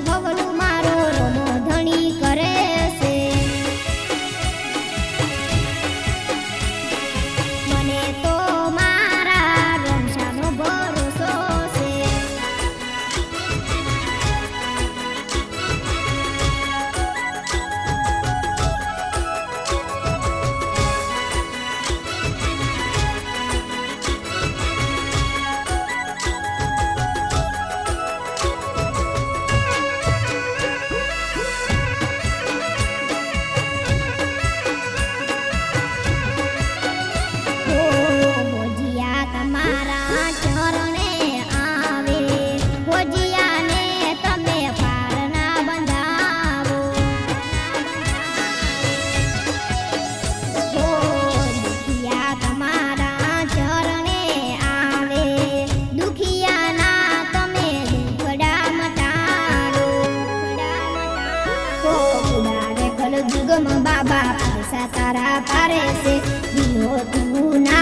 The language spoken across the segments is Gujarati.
love. જુગમ બાબા પૈસા તારા પારે છે. દિયો તું ને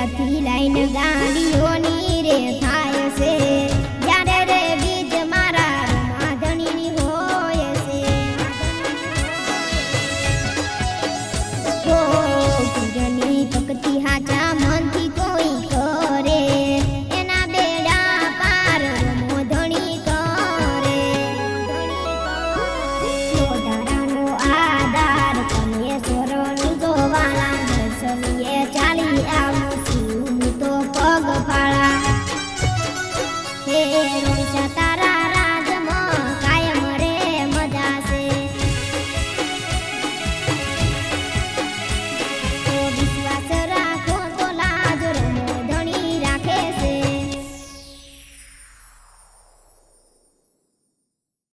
ગુજરાતી લાઈન ગાડીઓની રે થાય છે.